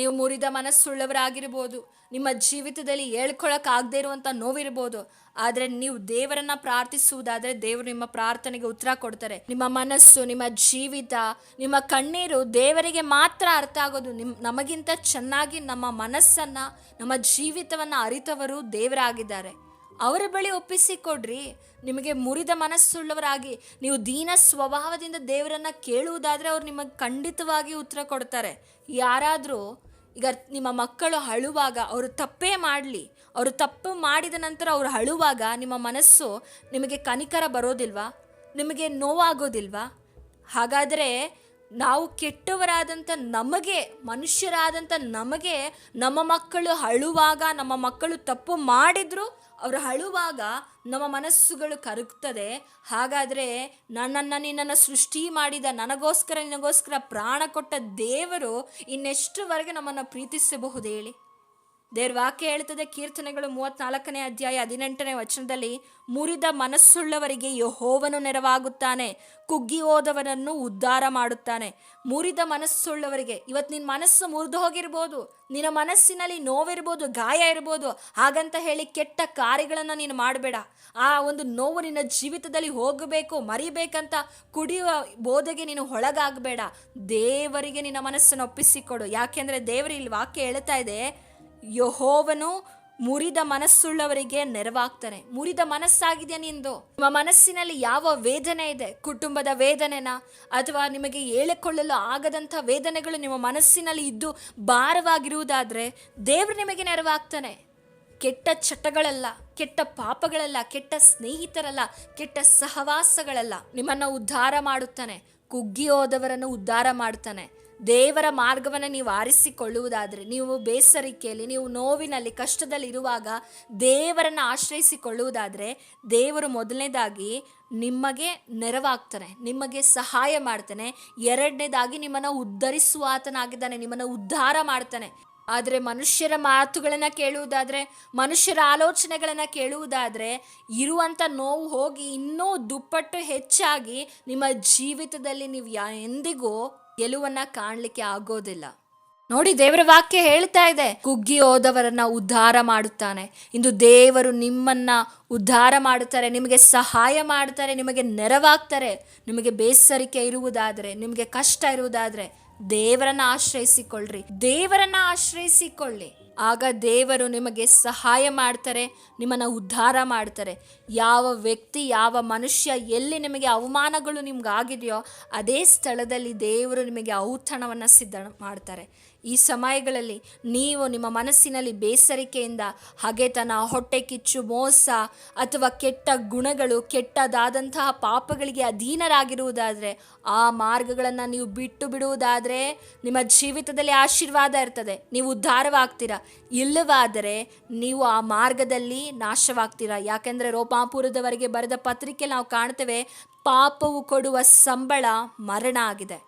ನೀವು ಮುರಿದ ಮನಸ್ಸುಳ್ಳವರಾಗಿರ್ಬೋದು. ನಿಮ್ಮ ಜೀವಿತದಲ್ಲಿ ಹೇಳ್ಕೊಳಕ್ಕಾಗದೇ ಇರುವಂಥ ನೋವಿರ್ಬೋದು. ಆದರೆ ನೀವು ದೇವರನ್ನ ಪ್ರಾರ್ಥಿಸುವುದಾದರೆ ದೇವರು ನಿಮ್ಮ ಪ್ರಾರ್ಥನೆಗೆ ಉತ್ತರ ಕೊಡ್ತಾರೆ. ನಿಮ್ಮ ಮನಸ್ಸು, ನಿಮ್ಮ ಜೀವಿತ, ನಿಮ್ಮ ಕಣ್ಣೀರು ದೇವರಿಗೆ ಮಾತ್ರ ಅರ್ಥ ಆಗೋದು. ನಿಮ್, ನಮಗಿಂತ ಚೆನ್ನಾಗಿ ನಮ್ಮ ಮನಸ್ಸನ್ನ, ನಮ್ಮ ಜೀವಿತವನ್ನ ಅರಿತವರು ದೇವರಾಗಿದ್ದಾರೆ. ಅವರ ಬಳಿ ಒಪ್ಪಿಸಿ ಕೊಡ್ರಿ ನಿಮಗೆ ಮುರಿದ ಮನಸ್ಸುಳ್ಳವರಾಗಿ, ನೀವು ದೀನ ಸ್ವಭಾವದಿಂದ ದೇವರನ್ನ ಕೇಳುವುದಾದ್ರೆ ಅವ್ರು ನಿಮಗೆ ಖಂಡಿತವಾಗಿ ಉತ್ತರ ಕೊಡ್ತಾರೆ. ಯಾರಾದರೂ ಈಗ ನಿಮ್ಮ ಮಕ್ಕಳು ಅಳುವಾಗ ಅವರು ತಪ್ಪೇ ಮಾಡಲಿ, ಅವರು ತಪ್ಪು ಮಾಡಿದ ನಂತರ ಅವರು ಅಳುವಾಗ ನಿಮ್ಮ ಮನಸ್ಸು ನಿಮಗೆ ಕನಿಕರ ಬರೋದಿಲ್ವಾ? ನಿಮಗೆ ನೋವಾಗೋದಿಲ್ವಾ? ಹಾಗಾದರೆ ನಾವು ಕೆಟ್ಟವರಾದಂಥ ನಮಗೆ, ಮನುಷ್ಯರಾದಂಥ ನಮಗೆ ನಮ್ಮ ಮಕ್ಕಳು ಅಳುವಾಗ ನಮ್ಮ ಮಕ್ಕಳು ತಪ್ಪು ಮಾಡಿದ್ರು ಅವರು ಅಳುವಾಗ ನಮ್ಮ ಮನಸ್ಸುಗಳು ಕರಗ್ತದೆ. ಹಾಗಾದರೆ ನನ್ನನ್ನು ನಿನ್ನನ್ನು ಸೃಷ್ಟಿ ಮಾಡಿದ ನನಗೋಸ್ಕರ ನಿನಗೋಸ್ಕರ ಪ್ರಾಣ ಕೊಟ್ಟ ದೇವರು ಇನ್ನೆಷ್ಟುವರೆಗೆ ನಮ್ಮನ್ನು ಪ್ರೀತಿಸಬಹುದು ಹೇಳಿ? ದೇವ್ರ ವಾಕ್ಯ ಹೇಳ್ತದೆ, ಕೀರ್ತನೆಗಳು ಮೂವತ್ನಾಲ್ಕನೇ ಅಧ್ಯಾಯ ಹದಿನೆಂಟನೇ ವಚನದಲ್ಲಿ, ಮುರಿದ ಮನಸ್ಸುಳ್ಳವರಿಗೆ ಯಹೋವನು ನೆರವಾಗುತ್ತಾನೆ, ಕುಗ್ಗಿ ಹೋದವನನ್ನು ಉದ್ಧಾರ ಮಾಡುತ್ತಾನೆ. ಮುರಿದ ಮನಸ್ಸುಳ್ಳವರಿಗೆ ಇವತ್ತು ನಿನ್ನ ಮನಸ್ಸು ಮುರಿದು ಹೋಗಿರ್ಬೋದು, ನಿನ್ನ ಮನಸ್ಸಿನಲ್ಲಿ ನೋವಿರ್ಬೋದು, ಗಾಯ ಇರ್ಬೋದು, ಹಾಗಂತ ಹೇಳಿ ಕೆಟ್ಟ ಕಾರ್ಯಗಳನ್ನು ನೀನು ಮಾಡಬೇಡ. ಆ ಒಂದು ನೋವು ನಿನ್ನ ಜೀವಿತದಲ್ಲಿ ಹೋಗಬೇಕು, ಮರಿಬೇಕಂತ ಕುಡಿಯುವ ಬೋಧೆಗೆ ನೀನು ಒಳಗಾಗಬೇಡ. ದೇವರಿಗೆ ನಿನ್ನ ಮನಸ್ಸನ್ನು ಒಪ್ಪಿಸಿಕೊಡು. ಯಾಕೆಂದರೆ ದೇವರು ಇಲ್ಲಿ ವಾಕ್ಯ ಹೇಳ್ತಾ ಇದೆ ಯಹೋವನು ಮುರಿದ ಮನಸ್ಸುಳ್ಳವರಿಗೆ ನೆರವಾಗ್ತಾನೆ. ಮುರಿದ ಮನಸ್ಸಾಗಿದೆಯಾ ನಿಂದು? ನಿಮ್ಮ ಮನಸ್ಸಿನಲ್ಲಿ ಯಾವ ವೇದನೆ ಇದೆ? ಕುಟುಂಬದ ವೇದನೆನ? ಅಥವಾ ನಿಮಗೆ ಹೇಳಿಕೊಳ್ಳಲು ಆಗದಂಥ ವೇದನೆಗಳು ನಿಮ್ಮ ಮನಸ್ಸಿನಲ್ಲಿ ಇದ್ದು ಭಾರವಾಗಿರುವುದಾದರೆ ದೇವರು ನಿಮಗೆ ನೆರವಾಗ್ತಾನೆ. ಕೆಟ್ಟ ಚಟಗಳಲ್ಲ, ಕೆಟ್ಟ ಪಾಪಗಳಲ್ಲ, ಕೆಟ್ಟ ಸ್ನೇಹಿತರಲ್ಲ, ಕೆಟ್ಟ ಸಹವಾಸಗಳಲ್ಲ ನಿಮ್ಮನ್ನು ಉದ್ಧಾರ ಮಾಡುತ್ತಾನೆ. ಕುಗ್ಗಿ ಹೋದವರನ್ನು ಉದ್ಧಾರ ಮಾಡ್ತಾನೆ. ದೇವರ ಮಾರ್ಗವನ್ನು ನೀವು ಆರಿಸಿಕೊಳ್ಳುವುದಾದರೆ, ನೀವು ಬೇಸರಿಕೆಯಲ್ಲಿ, ನೀವು ನೋವಿನಲ್ಲಿ, ಕಷ್ಟದಲ್ಲಿ ಇರುವಾಗ ದೇವರನ್ನು ಆಶ್ರಯಿಸಿಕೊಳ್ಳುವುದಾದರೆ, ದೇವರು ಮೊದಲನೇದಾಗಿ ನಿಮಗೆ ನೆರವಾಗ್ತಾನೆ, ನಿಮಗೆ ಸಹಾಯ ಮಾಡ್ತಾನೆ. ಎರಡನೇದಾಗಿ ನಿಮ್ಮನ್ನು ಉದ್ಧರಿಸುವ ಆತನಾಗಿದ್ದಾನೆ, ನಿಮ್ಮನ್ನು ಉದ್ಧಾರ ಮಾಡ್ತಾನೆ. ಆದರೆ ಮನುಷ್ಯರ ಮಾತುಗಳನ್ನು ಕೇಳುವುದಾದರೆ, ಮನುಷ್ಯರ ಆಲೋಚನೆಗಳನ್ನು ಕೇಳುವುದಾದರೆ ಇರುವಂಥ ನೋವು ಹೋಗಿ ಇನ್ನೂ ದುಪ್ಪಟ್ಟು ಹೆಚ್ಚಾಗಿ ನಿಮ್ಮ ಜೀವಿತದಲ್ಲಿ ನೀವು ಯಾ, ಎಂದಿಗೂ ಗೆಲುವನ್ನು ಕಾಣಲಿಕ್ಕೆ ಆಗೋದಿಲ್ಲ. ನೋಡಿ, ದೇವರ ವಾಕ್ಯ ಹೇಳ್ತಾ ಇದೆ, ಕುಗ್ಗಿ ಹೋದವರನ್ನ ಉದ್ಧಾರ ಮಾಡುತ್ತಾನೆ. ಇಂದು ದೇವರು ನಿಮ್ಮನ್ನ ಉದ್ಧಾರ ಮಾಡುತ್ತಾರೆ, ನಿಮಗೆ ಸಹಾಯ ಮಾಡ್ತಾರೆ ನಿಮಗೆ ನೆರವಾಗ್ತಾರೆ. ನಿಮಗೆ ಬೇಸರಿಕೆ ಇರುವುದಾದರೆ, ನಿಮಗೆ ಕಷ್ಟ ಇರುವುದಾದರೆ ದೇವರನ್ನ ಆಶ್ರಯಿಸಿಕೊಳ್ಳ್ರಿ. ದೇವರನ್ನ ಆಶ್ರಯಿಸಿಕೊಳ್ಳಿ. ಆಗ ದೇವರು ನಿಮಗೆ ಸಹಾಯ ಮಾಡ್ತಾರೆ, ನಿಮ್ಮನ್ನು ಉದ್ಧಾರ ಮಾಡ್ತಾರೆ. ಯಾವ ವ್ಯಕ್ತಿ, ಯಾವ ಮನುಷ್ಯ ಎಲ್ಲಿ ನಿಮಗೆ ಅವಮಾನಗಳು ನಿಮ್ಗೆ ಆಗಿದೆಯೋ ಅದೇ ಸ್ಥಳದಲ್ಲಿ ದೇವರು ನಿಮಗೆ ಔತಣವನ್ನು ಸಿದ್ಧ ಮಾಡ್ತಾರೆ. ಈ ಸಮಯಗಳಲ್ಲಿ ನೀವು ನಿಮ್ಮ ಮನಸ್ಸಿನಲ್ಲಿ ಬೇಸರಿಕೆಯಿಂದ ಹಗೆತನ, ಹೊಟ್ಟೆ ಕಿಚ್ಚು, ಮೋಸ ಅಥವಾ ಕೆಟ್ಟ ಗುಣಗಳು, ಕೆಟ್ಟದಾದಂತಹ ಪಾಪಗಳಿಗೆ ಅಧೀನರಾಗಿರುವುದಾದರೆ ಆ ಮಾರ್ಗಗಳನ್ನು ನೀವು ಬಿಟ್ಟು ಬಿಡುವುದಾದರೆ ನಿಮ್ಮ ಜೀವಿತದಲ್ಲಿ ಆಶೀರ್ವಾದ ಇರ್ತದೆ. ನೀವು ಉದ್ಧಾರವಾಗ್ತೀರಾ? ಇಲ್ಲವಾದರೆ ನೀವು ಆ ಮಾರ್ಗದಲ್ಲಿ ನಾಶವಾಗ್ತೀರಾ? ಯಾಕೆಂದರೆ ರೋಪಾಪುರದವರೆಗೆ ಬರೆದ ಪತ್ರಿಕೆ ನಾವು ಕಾಣ್ತೇವೆ, ಪಾಪವು ಕೊಡುವ ಸಂಬಳ ಮರಣ ಆಗಿದೆ.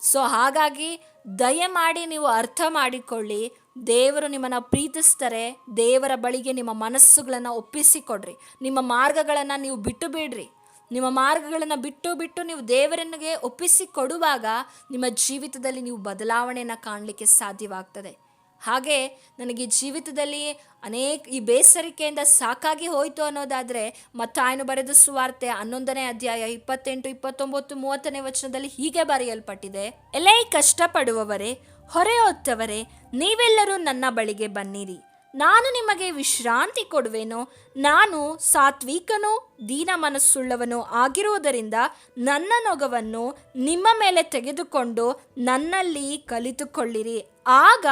ಸೊ ಹಾಗಾಗಿ ದಯಮಾಡಿ ನೀವು ಅರ್ಥ ಮಾಡಿಕೊಳ್ಳಿ. ದೇವರು ನಿಮ್ಮನ್ನು ಪ್ರೀತಿಸ್ತಾರೆ. ದೇವರ ಬಳಿಗೆ ನಿಮ್ಮ ಮನಸ್ಸುಗಳನ್ನು ಒಪ್ಪಿಸಿಕೊಡ್ರಿ. ನಿಮ್ಮ ಮಾರ್ಗಗಳನ್ನು ನೀವು ಬಿಟ್ಟು ಬಿಡ್ರಿ. ನಿಮ್ಮ ಮಾರ್ಗಗಳನ್ನು ಬಿಟ್ಟು ಬಿಟ್ಟು ನೀವು ದೇವರನಿಗೆ ಒಪ್ಪಿಸಿ ಕೊಡುವಾಗ ನಿಮ್ಮ ಜೀವಿತದಲ್ಲಿ ನೀವು ಬದಲಾವಣೆಯನ್ನು ಕಾಣಲಿಕ್ಕೆ ಸಾಧ್ಯವಾಗ್ತದೆ. ಹಾಗೆ ನನಗೆ ಜೀವಿತದಲ್ಲಿ ಅನೇಕ ಈ ಬೇಸರಿಕೆಯಿಂದ ಸಾಕಾಗಿ ಹೋಯಿತು ಅನ್ನೋದಾದರೆ ಮತ್ತಾಯನು ಬರೆದ ಸುವಾರ್ತೆ ಹನ್ನೊಂದನೇ ಅಧ್ಯಾಯ ಇಪ್ಪತ್ತೆಂಟು, ಇಪ್ಪತ್ತೊಂಬತ್ತು, ಮೂವತ್ತನೇ ವಚನದಲ್ಲಿ ಹೀಗೆ ಬರೆಯಲ್ಪಟ್ಟಿದೆ. ಎಲೈ ಕಷ್ಟಪಡುವವರೇ ಹೊರೆ ಹೊತ್ತವರೇ ನೀವೆಲ್ಲರೂ ನನ್ನ ಬಳಿಗೆ ಬನ್ನಿರಿ. ನಾನು ನಿಮಗೆ ವಿಶ್ರಾಂತಿ ಕೊಡುವೆನು. ನಾನು ಸಾತ್ವಿಕನೂ ದೀನ ಮನಸ್ಸುಳ್ಳವನು ಆಗಿರುವುದರಿಂದ ನನ್ನ ನೊಗವನ್ನು ನಿಮ್ಮ ಮೇಲೆ ತೆಗೆದುಕೊಂಡು ನನ್ನಲ್ಲಿ ಕಲಿತುಕೊಳ್ಳಿರಿ. ಆಗ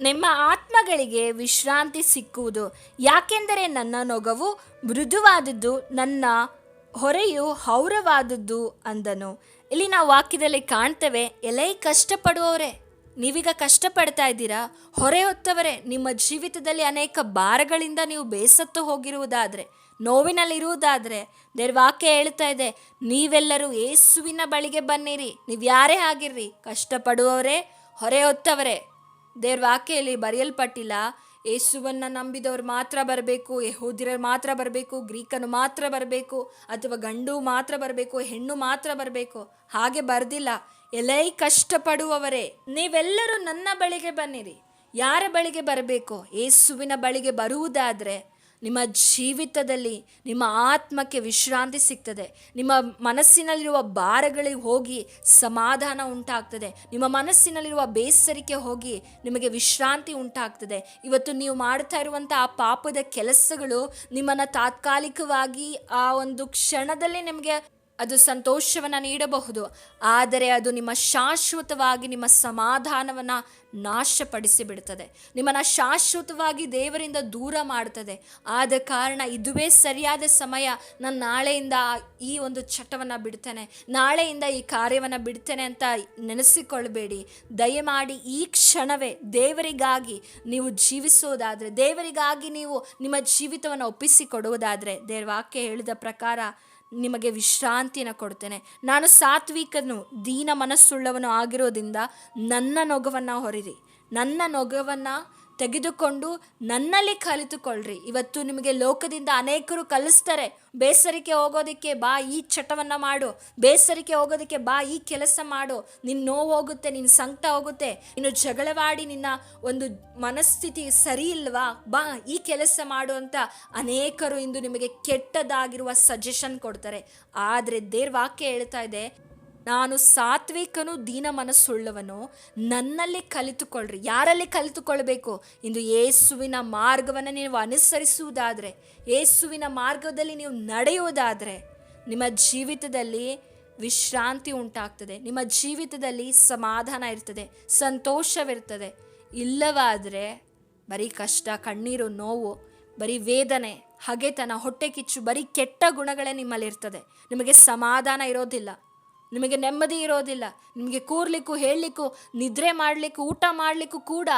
ನಿಮ್ಮ ಆತ್ಮಗಳಿಗೆ ವಿಶ್ರಾಂತಿ ಸಿಕ್ಕುವುದು. ಯಾಕೆಂದರೆ ನನ್ನ ನೊಗವು ಮೃದುವಾದದ್ದು, ನನ್ನ ಹೊರೆಯು ಹೌರವಾದದ್ದು ಅಂದನು. ಇಲ್ಲಿ ನಾವು ವಾಕ್ಯದಲ್ಲಿ ಕಾಣ್ತೇವೆ, ಎಲೈ ಕಷ್ಟಪಡುವವರೇ, ನೀವೀಗ ಕಷ್ಟಪಡ್ತಾ ಇದ್ದೀರಾ? ಹೊರೆ ಹೊತ್ತವರೇ, ನಿಮ್ಮ ಜೀವಿತದಲ್ಲಿ ಅನೇಕ ಭಾರಗಳಿಂದ ನೀವು ಬೇಸತ್ತು ಹೋಗಿರುವುದಾದರೆ, ನೋವಿನಲ್ಲಿರುವುದಾದರೆ ದೇವ್ರ ವಾಕ್ಯ ಹೇಳ್ತಾ ಇದೆ, ನೀವೆಲ್ಲರೂ ಏಸುವಿನ ಬಳಿಗೆ ಬನ್ನಿರಿ, ನೀವು ಯಾರೇ ಆಗಿರ್ರಿ, ಕಷ್ಟಪಡುವವರೇ, ಹೊರೆ ಹೊತ್ತವರೇ. ದೇವ್ರ ವಾಕ್ಯಲ್ಲಿ ಬರೆಯಲ್ಪಟ್ಟಿಲ್ಲ, ಯೇಸುವನ್ನ ನಂಬಿದವ್ರು ಮಾತ್ರ ಬರಬೇಕು ಯಹೋದಿರರು ಮಾತ್ರ ಬರಬೇಕು, ಗ್ರೀಕನು ಮಾತ್ರ ಬರಬೇಕು, ಅಥವಾ ಗಂಡು ಮಾತ್ರ ಬರಬೇಕು, ಹೆಣ್ಣು ಮಾತ್ರ ಬರಬೇಕು, ಹಾಗೆ ಬರ್ದಿಲ್ಲ. ಎಲೈ ಕಷ್ಟಪಡುವವರೇ, ನೀವೆಲ್ಲರೂ ನನ್ನ ಬಳಿಗೆ ಬನ್ನಿರಿ. ಯಾರ ಬಳಿಗೆ ಬರಬೇಕು? ಯೇಸುವಿನ ಬಳಿಗೆ ಬರುವುದಾದರೆ ನಿಮ್ಮ ಜೀವಿತದಲ್ಲಿ ನಿಮ್ಮ ಆತ್ಮಕ್ಕೆ ವಿಶ್ರಾಂತಿ ಸಿಗ್ತದೆ. ನಿಮ್ಮ ಮನಸ್ಸಿನಲ್ಲಿರುವ ಭಾರಗಳಿಗೆ ಹೋಗಿ ಸಮಾಧಾನ ಉಂಟಾಗ್ತದೆ. ನಿಮ್ಮ ಮನಸ್ಸಿನಲ್ಲಿರುವ ಬೇಸರಿಕೆ ಹೋಗಿ ನಿಮಗೆ ವಿಶ್ರಾಂತಿ ಉಂಟಾಗ್ತದೆ. ಇವತ್ತು ನೀವು ಮಾಡ್ತಾ ಇರುವಂಥ ಆ ಪಾಪದ ಕೆಲಸಗಳು ನಿಮ್ಮನ್ನು ತಾತ್ಕಾಲಿಕವಾಗಿ ಆ ಒಂದು ಕ್ಷಣದಲ್ಲಿ ನಿಮಗೆ ಅದು ಸಂತೋಷವನ್ನು ನೀಡಬಹುದು. ಆದರೆ ಅದು ನಿಮ್ಮ ಶಾಶ್ವತವಾಗಿ ನಿಮ್ಮ ಸಮಾಧಾನವನ್ನು ನಾಶಪಡಿಸಿ ಬಿಡ್ತದೆ ನಿಮ್ಮನ್ನು ಶಾಶ್ವತವಾಗಿ ದೇವರಿಂದ ದೂರ ಮಾಡ್ತದೆ. ಆದ ಕಾರಣ ಇದುವೇ ಸರಿಯಾದ ಸಮಯ. ನಾನು ನಾಳೆಯಿಂದ ಈ ಒಂದು ಚಟವನ್ನು ಬಿಡ್ತೇನೆ. ನಾಳೆಯಿಂದ ಈ ಕಾರ್ಯವನ್ನು ಬಿಡ್ತೇನೆ ಅಂತ ನೆನೆಸಿಕೊಳ್ಬೇಡಿ. ದಯಮಾಡಿ ಈ ಕ್ಷಣವೇ ದೇವರಿಗಾಗಿ ನೀವು ಜೀವಿಸುವುದಾದರೆ ದೇವರಿಗಾಗಿ ನೀವು ನಿಮ್ಮ ಜೀವಿತವನ್ನು ಒಪ್ಪಿಸಿಕೊಡುವುದಾದರೆ ದೇವ್ರ ವಾಕ್ಯ ಹೇಳಿದ ಪ್ರಕಾರ ನಿಮಗೆ ವಿಶ್ರಾಂತಿಯನ್ನು ಕೊಡ್ತೇನೆ. ನಾನು ಸಾತ್ವಿಕನು ದೀನ ಮನಸ್ಸುಳ್ಳವನು ಆಗಿರೋದ್ರಿಂದ ನನ್ನ ನೊಗವನ್ನು ಹೊರಿರಿ. ನನ್ನ ನೊಗವನ್ನು ತೆಗೆದುಕೊಂಡು ನನ್ನಲ್ಲಿ ಕಲಿತುಕೊಳ್ಳ್ರಿ. ಇವತ್ತು ನಿಮಗೆ ಲೋಕದಿಂದ ಅನೇಕರು ಕಲಿಸ್ತಾರೆ, ಬೇಸರಿಕೆ ಹೋಗೋದಕ್ಕೆ ಬಾ, ಈ ಚಟವನ್ನು ಮಾಡು, ಬೇಸರಿಕೆ ಹೋಗೋದಕ್ಕೆ ಬಾ, ಈ ಕೆಲಸ ಮಾಡು ನಿನ್ನ ನೋವು ಹೋಗುತ್ತೆ ನಿನ್ನ ಸಂಕಟ ಹೋಗುತ್ತೆ, ಇನ್ನು ಜಗಳವಾಡಿ ನಿನ್ನ ಒಂದು ಮನಸ್ಥಿತಿ ಸರಿ ಇಲ್ವಾ? ಬಾ, ಈ ಕೆಲಸ ಮಾಡು ಅಂತ ಅನೇಕರು ಇಂದು ನಿಮಗೆ ಕೆಟ್ಟದಾಗಿರುವ ಸಜೆಷನ್ ಕೊಡ್ತಾರೆ. ಆದರೆ ದೇವ್ರ ವಾಕ್ಯ ಹೇಳ್ತಾ ಇದೆ ನಾನು ಸಾತ್ವಿಕನು ದೀನ ಮನಸ್ಸುಳ್ಳವನು, ನನ್ನಲ್ಲಿ ಕಲಿತುಕೊಳ್ಳ್ರಿ ಯಾರಲ್ಲಿ ಕಲಿತುಕೊಳ್ಬೇಕು? ಇಂದು ಯೇಸುವಿನ ಮಾರ್ಗವನ್ನು ನೀವು ಅನುಸರಿಸುವುದಾದರೆ, ಯೇಸುವಿನ ಮಾರ್ಗದಲ್ಲಿ ನೀವು ನಡೆಯುವುದಾದರೆ, ನಿಮ್ಮ ಜೀವಿತದಲ್ಲಿ ವಿಶ್ರಾಂತಿ ಉಂಟಾಗ್ತದೆ. ನಿಮ್ಮ ಜೀವಿತದಲ್ಲಿ ಸಮಾಧಾನ ಇರ್ತದೆ, ಸಂತೋಷವಿರ್ತದೆ. ಇಲ್ಲವಾದರೆ ಬರೀ ಕಷ್ಟ, ಕಣ್ಣೀರು, ನೋವು, ಬರೀ ವೇದನೆ, ಹಗೆತನ, ಹೊಟ್ಟೆ ಕಿಚ್ಚು, ಬರೀ ಕೆಟ್ಟ ಗುಣಗಳೇ ನಿಮ್ಮಲ್ಲಿರ್ತದೆ. ನಿಮಗೆ ಸಮಾಧಾನ ಇರೋದಿಲ್ಲ. ನಿಮಗೆ ನೆಮ್ಮದಿ ಇರೋದಿಲ್ಲ, ನಿಮಗೆ ಕೂರ್ಲಿಕ್ಕೂ ಹೇಳಲಿಕ್ಕೂ, ನಿದ್ರೆ ಮಾಡಲಿಕ್ಕೂ, ಊಟ ಮಾಡಲಿಕ್ಕೂ ಕೂಡ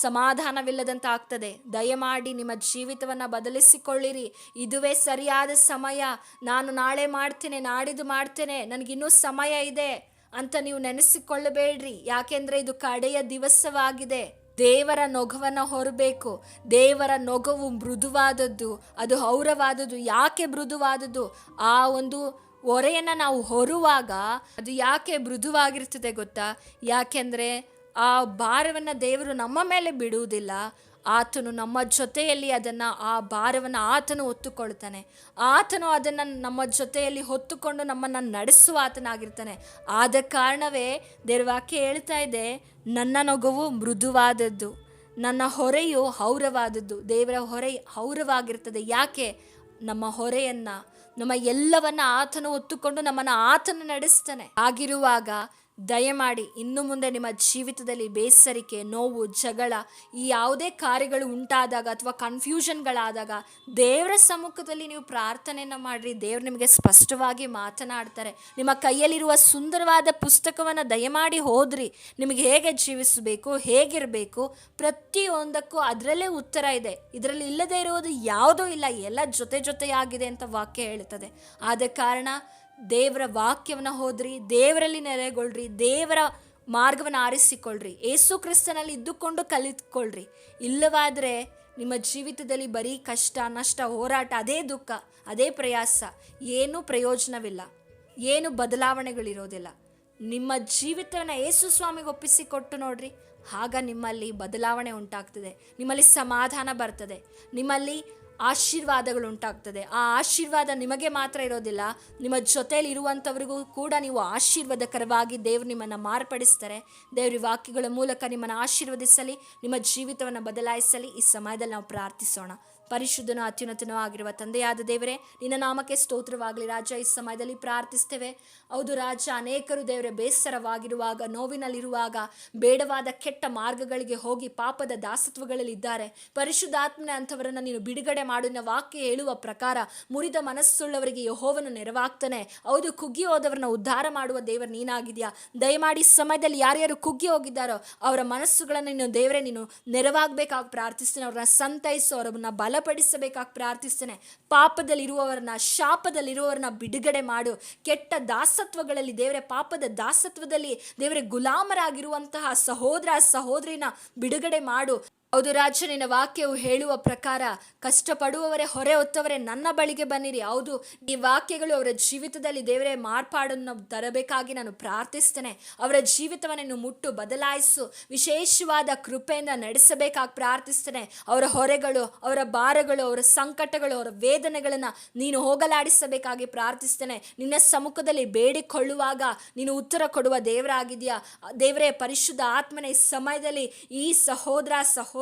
ಸಮಾಧಾನವಿಲ್ಲದಂತ ಆಗ್ತದೆ. ದಯಮಾಡಿ ನಿಮ್ಮ ಜೀವಿತವನ್ನು ಬದಲಿಸಿಕೊಳ್ಳಿರಿ. ಇದುವೇ ಸರಿಯಾದ ಸಮಯ. ನಾನು ನಾಳೆ ಮಾಡ್ತೇನೆ ನಾಡಿದು ಮಾಡ್ತೇನೆ, ನನಗಿನ್ನೂ ಸಮಯ ಇದೆ ಅಂತ ನೀವು ನೆನೆಸಿಕೊಳ್ಳಬೇಡ್ರಿ. ಯಾಕೆಂದ್ರೆ ಇದು ಕಡೆಯ ದಿವಸವಾಗಿದೆ. ದೇವರ ನೊಗವನ್ನು ಹೊರಬೇಕು. ದೇವರ ನೊಗವು ಮೃದುವಾದದ್ದು, ಅದು ಹೌರವಾದದ್ದು. ಯಾಕೆ ಮೃದುವಾದದ್ದು? ಆ ಒಂದು ಹೊರೆಯನ್ನ ನಾವು ಹೊರುವಾಗ ಅದು ಯಾಕೆ ಮೃದುವಾಗಿರ್ತದೆ ಗೊತ್ತಾ? ಯಾಕೆಂದರೆ ಆ ಭಾರವನ್ನು ದೇವರು ನಮ್ಮ ಮೇಲೆ ಬಿಡುವುದಿಲ್ಲ. ಆತನು ನಮ್ಮ ಜೊತೆಯಲ್ಲಿ ಅದನ್ನು, ಆ ಭಾರವನ್ನು ಆತನು ಹೊತ್ತುಕೊಳ್ತಾನೆ. ಆತನು ಅದನ್ನು ನಮ್ಮ ಜೊತೆಯಲ್ಲಿ ಹೊತ್ತುಕೊಂಡು ನಮ್ಮನ್ನು ನಡೆಸುವ ಆತನಾಗಿರ್ತಾನೆ. ಆದ ಕಾರಣವೇ ದೇವ್ರ ಹೇಳ್ತಾ ಇದೆ, ನನ್ನ ನೊಗವು ಮೃದುವಾದದ್ದು. ನನ್ನ ಹೊರೆಯು ಹೌರವಾದದ್ದು. ದೇವರ ಹೊರೆ ಹೌರವಾಗಿರ್ತದೆ. ಯಾಕೆ? ನಮ್ಮ ಹೊರೆಯನ್ನ ನಮ್ಮ ಎಲ್ಲವನ್ನ ಆತನು ಹೊತ್ತುಕೊಂಡು ನಮ್ಮನ್ನು ಆತನು ನಡೆಸ್ತಾನೆ. ಆಗಿರುವಾಗ ದಯಮಾಡಿ ಇನ್ನು ಮುಂದೆ ನಿಮ್ಮ ಜೀವಿತದಲ್ಲಿ ಬೇಸರಿಕೆ, ನೋವು, ಜಗಳ ಈ ಯಾವುದೇ ಕಾರ್ಯಗಳು ಉಂಟಾದಾಗ ಅಥವಾ ಕನ್ಫ್ಯೂಷನ್ಗಳಾದಾಗ ದೇವರ ಸಮ್ಮುಖದಲ್ಲಿ ನೀವು ಪ್ರಾರ್ಥನೆಯನ್ನು ಮಾಡಿರಿ. ದೇವರು ನಿಮಗೆ ಸ್ಪಷ್ಟವಾಗಿ ಮಾತನಾಡ್ತಾರೆ. ನಿಮ್ಮ ಕೈಯಲ್ಲಿರುವ ಸುಂದರವಾದ ಪುಸ್ತಕವನ್ನು ದಯಮಾಡಿ ಹೋದ್ರಿ ನಿಮಗೆ ಹೇಗೆ ಜೀವಿಸಬೇಕು, ಹೇಗಿರಬೇಕು ಪ್ರತಿಯೊಂದಕ್ಕೂ ಅದರಲ್ಲೇ ಉತ್ತರ ಇದೆ. ಇದರಲ್ಲಿ ಇಲ್ಲದೆ ಇರುವುದು ಯಾವುದೂ ಇಲ್ಲ. ಎಲ್ಲ ಜೊತೆ ಜೊತೆಯಾಗಿದೆ ಅಂತ ವಾಕ್ಯ ಹೇಳ್ತದೆ ಆದ ಕಾರಣ ದೇವರ ವಾಕ್ಯವನ್ನು ಹೋದ್ರಿ, ದೇವರಲ್ಲಿ ನೆಲೆಗೊಳ್ರಿ, ದೇವರ ಮಾರ್ಗವನ್ನು ಆರಿಸಿಕೊಳ್ಳ್ರಿ, ಏಸು ಕ್ರಿಸ್ತನಲ್ಲಿ ಇದ್ದುಕೊಂಡು ಕಲಿತ್ಕೊಳ್ರಿ. ಇಲ್ಲವಾದರೆ ನಿಮ್ಮ ಜೀವಿತದಲ್ಲಿ ಬರೀ ಕಷ್ಟ, ನಷ್ಟ, ಹೋರಾಟ, ಅದೇ ದುಃಖ, ಅದೇ ಪ್ರಯಾಸ, ಏನೂ ಪ್ರಯೋಜನವಿಲ್ಲ. ಏನು ಬದಲಾವಣೆಗಳಿರೋದಿಲ್ಲ. ನಿಮ್ಮ ಜೀವಿತವನ್ನು ಏಸು ಸ್ವಾಮಿಗೆ ಒಪ್ಪಿಸಿಕೊಟ್ಟು ನೋಡ್ರಿ, ಆಗ ನಿಮ್ಮಲ್ಲಿ ಬದಲಾವಣೆ ಉಂಟಾಗ್ತದೆ, ನಿಮ್ಮಲ್ಲಿ ಸಮಾಧಾನ ಬರ್ತದೆ, ನಿಮ್ಮಲ್ಲಿ ಆಶೀರ್ವಾದಗಳು ಉಂಟಾಗ್ತದೆ ಆ ಆಶೀರ್ವಾದ ನಿಮಗೆ ಮಾತ್ರ ಇರೋದಿಲ್ಲ, ನಿಮ್ಮ ಜೊತೆಯಲ್ಲಿ ಇರುವಂಥವ್ರಿಗೂ ಕೂಡ ನೀವು ಆಶೀರ್ವಾದಕರವಾಗಿ ದೇವರು ನಿಮ್ಮನ್ನು ಮಾರ್ಪಡಿಸ್ತಾರೆ. ದೇವ್ರ ವಾಕ್ಯಗಳ ಮೂಲಕ ನಿಮ್ಮನ್ನು ಆಶೀರ್ವದಿಸಲಿ, ನಿಮ್ಮ ಜೀವಿತವನ್ನು ಬದಲಾಯಿಸಲಿ. ಈ ಸಮಯದಲ್ಲಿ ನಾವು ಪ್ರಾರ್ಥಿಸೋಣ. ಪರಿಶುದ್ಧನೂ ಅತ್ಯುನ್ನತನೂ ಆಗಿರುವ ತಂದೆಯಾದ ದೇವರೇ, ನಿನ್ನ ನಾಮಕ್ಕೆ ಸ್ತೋತ್ರವಾಗಲಿ. ರಾಜ, ಈ ಸಮಯದಲ್ಲಿ ಪ್ರಾರ್ಥಿಸ್ತೇವೆ. ಹೌದು ರಾಜ, ಅನೇಕರು ದೇವರೇ, ಬೇಸರವಾಗಿರುವಾಗ, ನೋವಿನಲ್ಲಿರುವಾಗ, ಬೇಡವಾದ ಕೆಟ್ಟ ಮಾರ್ಗಗಳಿಗೆ ಹೋಗಿ ಪಾಪದ ದಾಸತ್ವಗಳಲ್ಲಿ ಇದ್ದಾರೆ ಪರಿಶುದ್ಧಾತ್ಮನ ಅಂಥವರನ್ನು ನೀನು ಬಿಡುಗಡೆ ಮಾಡು. ನಿನ್ನ ವಾಕ್ಯ ಹೇಳುವ ಪ್ರಕಾರ ಮುರಿದ ಮನಸ್ಸುಳ್ಳವರಿಗೆ ಯಹೋವನು ನೆರವಾಗ್ತಾನೆ. ಹೌದು, ಕುಗ್ಗಿ ಹೋದವರನ್ನ ಉದ್ಧಾರ ಮಾಡುವ ದೇವರು ನೀನಾಗಿದೆಯಾ? ದಯಮಾಡಿ ಸಮಯದಲ್ಲಿ ಯಾರ್ಯಾರು ಕುಗ್ಗಿ ಹೋಗಿದ್ದಾರೋ, ಅವರ ಮನಸ್ಸುಗಳನ್ನು ನೀನು ದೇವರೇ, ನೀನು ನೆರವಾಗಬೇಕಾಗಿ ಪ್ರಾರ್ಥಿಸ್ತೀನಿ. ಅವ್ರನ್ನ ಸಂತೈಸು, ಅವರನ್ನ ಬಲಪಡಿಸಬೇಕಾಗಿ ಪ್ರಾರ್ಥಿಸ್ತೇನೆ. ಪಾಪದಲ್ಲಿರುವವರನ್ನ, ಶಾಪದಲ್ಲಿರುವವರನ್ನ ಬಿಡುಗಡೆ ಮಾಡು. ಕೆಟ್ಟ ದಾಸತ್ವಗಳಲ್ಲಿ ದೇವರ, ಪಾಪದ ದಾಸತ್ವದಲ್ಲಿ ದೇವರ ಗುಲಾಮರಾಗಿರುವಂತಹ ಸಹೋದರ, ಸಹೋದರಿನ ಬಿಡುಗಡೆ ಮಾಡು. ಹೌದು ರಾಜ, ನಿನ್ನ ವಾಕ್ಯವು ಹೇಳುವ ಪ್ರಕಾರ ಕಷ್ಟಪಡುವವರೇ ಹೊರೆ ಹೊತ್ತವರೇ ನನ್ನ ಬಳಿಗೆ ಬನ್ನಿರಿ. ಹೌದು, ಈ ವಾಕ್ಯಗಳು ಅವರ ಜೀವಿತದಲ್ಲಿ ದೇವರೇ ಮಾರ್ಪಾಡನ್ನು ತರಬೇಕಾಗಿ ನಾನು ಪ್ರಾರ್ಥಿಸ್ತೇನೆ. ಅವರ ಜೀವಿತವನ್ನು ಮುಟ್ಟು ಬದಲಾಯಿಸು, ವಿಶೇಷವಾದ ಕೃಪೆಯಿಂದ ನಡೆಸಬೇಕಾಗಿ ಪ್ರಾರ್ಥಿಸ್ತೇನೆ. ಅವರ ಹೊರೆಗಳು, ಅವರ ಭಾರಗಳು, ಅವರ ಸಂಕಟಗಳು, ಅವರ ವೇದನೆಗಳನ್ನು ನೀನು ಹೋಗಲಾಡಿಸಬೇಕಾಗಿ ಪ್ರಾರ್ಥಿಸ್ತೇನೆ. ನಿನ್ನ ಸಮ್ಮುಖದಲ್ಲಿ ಬೇಡಿಕೊಳ್ಳುವಾಗ ನೀನು ಉತ್ತರ ಕೊಡುವ ದೇವರಾಗಿದೆಯಾ ದೇವರೇ, ಪರಿಶುದ್ಧ ಆತ್ಮನ, ಈ ಸಮಯದಲ್ಲಿ ಈ ಸಹೋದರ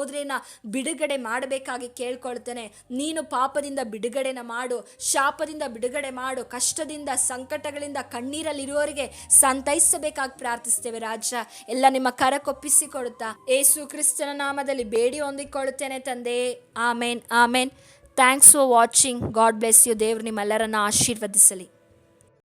ಸಹೋದರಿನ ಬಿಡುಗಡೆ ಮಾಡಬೇಕಾಗಿ ಕೇಳ್ಕೊಳ್ತೇನೆ. ನೀನು ಪಾಪದಿಂದ ಬಿಡುಗಡೆನ ಮಾಡು, ಶಾಪದಿಂದ ಬಿಡುಗಡೆ ಮಾಡು, ಕಷ್ಟದಿಂದ, ಸಂಕಟಗಳಿಂದ ಕಣ್ಣೀರಲ್ಲಿರುವವರಿಗೆ ಸಂತೈಸಬೇಕಾಗಿ ಪ್ರಾರ್ಥಿಸ್ತೇವೆ ರಾಜ. ಎಲ್ಲ ನಿಮ್ಮ ಕರಕೊಪ್ಪಿಸಿಕೊಡುತ್ತಾ ಏಸು ಕ್ರಿಸ್ತನ ನಾಮದಲ್ಲಿ ಬೇಡಿ ಹೊಂದಿಕೊಳ್ಳುತ್ತೇನೆ ತಂದೆ. Amen amen. Thanks for watching God bless you ದೇವ್ರು ನಿಮ್ಮೆಲ್ಲರನ್ನ ಆಶೀರ್ವದಿಸಲಿ.